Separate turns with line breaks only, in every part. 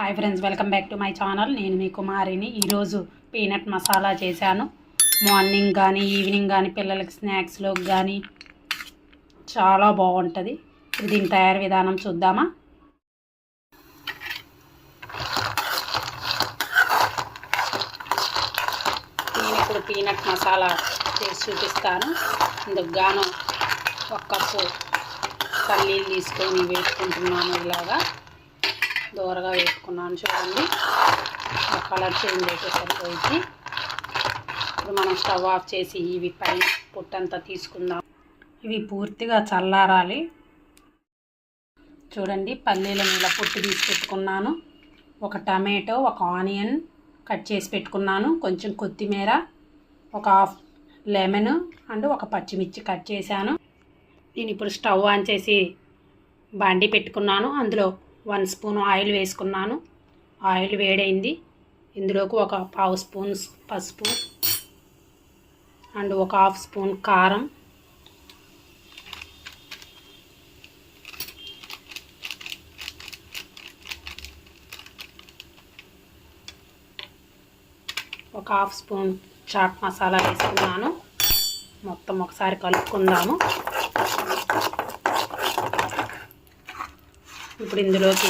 Hi friends welcome back to my channel నేను మీ కుమారిని ఈరోజు పీనట్ మసాలా చేశాను. మార్నింగ్ కానీ ఈవినింగ్ కానీ పిల్లలకి స్నాక్స్లోకి కానీ చాలా బాగుంటుంది. దీని తయారు విధానం చూద్దామా? నేను ఇప్పుడు పీనట్ మసాలా చేసి చూపిస్తాను. ఇందుకు గాను ఒక కప్పు పల్లీలు తీసుకొని వేసుకుంటున్నాను ఇలాగా. దూరగా వేసుకున్నాను చూడండి. కలర్ చేంజ్ అయితే సరిపోయింది ఇప్పుడు మనం స్టవ్ ఆఫ్ చేసి ఇవి పై పుట్టంతా తీసుకుందాం. ఇవి పూర్తిగా చల్లారాలి. చూడండి పల్లీల మీద పుట్టి తీసి పెట్టుకున్నాను. ఒక టమాటో ఒక ఆనియన్ కట్ చేసి పెట్టుకున్నాను. కొంచెం కొత్తిమీర ఒక హాఫ్ లెమన్ అండ్ ఒక పచ్చిమిర్చి కట్ చేశాను. నేను ఇప్పుడు స్టవ్ ఆన్ చేసి బాండి పెట్టుకున్నాను. అందులో వన్ స్పూన్ ఆయిల్ వేసుకున్నాను. ఆయిల్ వేడైంది. ఇందులోకి ఒక పావు స్పూన్ పసుపు అండ్ ఒక హాఫ్ స్పూన్ కారం. ఒక హాఫ్ స్పూన్ చాట్ మసాలా వేసుకున్నాను. మొత్తం ఒకసారి కలుపుకుందాము. ఇప్పుడు ఇందులోకి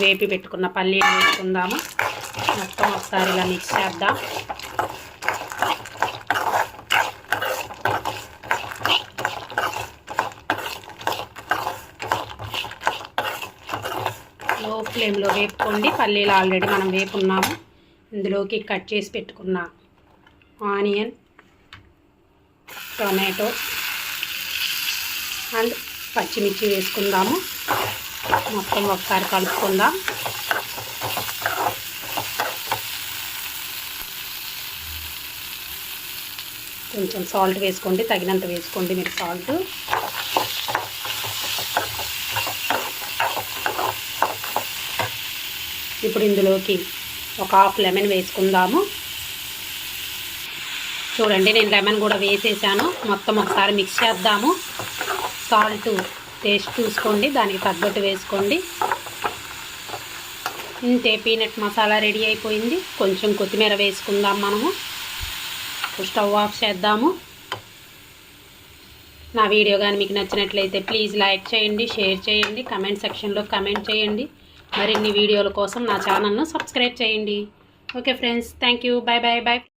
వేపి పెట్టుకున్న పల్లీలు వేసుకుందాము. మొత్తం ఒకసారి ఇలా మిక్స్ చేద్దాం. లో ఫ్లేమ్లో వేపుకోండి. పల్లీలు ఆల్రెడీ మనం వేపున్నాము. ఇందులోకి కట్ చేసి పెట్టుకున్న ఆనియన్ టొమాటో అండ్ పచ్చిమిర్చి వేసుకుందాము. మొత్తం ఒకసారి కలుపుకుందాం. కొంచెం సాల్ట్ వేసుకోండి తగినంత వేసుకోండి మీరు సాల్ట్. ఇప్పుడు ఇందులోకి ఒక హాఫ్ లెమన్ వేసుకుందాము. చూడండి నేను లెమన్ కూడా వేసేసాను. మొత్తం ఒకసారి మిక్స్ చేద్దాము. సాల్ట్ టేస్ట్ చూసుకోండి దానికి తగ్గట్టు వేసుకోండి. ఇంతే పీనట్ మసాలా రెడీ అయిపోయింది. కొంచెం కొత్తిమీర వేసుకుందాం మనము. స్టవ్ ఆఫ్ చేద్దాము. నా వీడియో కానీ మీకు నచ్చినట్లయితే ప్లీజ్ లైక్ చేయండి షేర్ చేయండి కమెంట్ సెక్షన్లో కమెంట్ చేయండి. మరిన్ని వీడియోల కోసం నా ఛానల్ను సబ్స్క్రైబ్ చేయండి. Okay friends thank you. Bye bye bye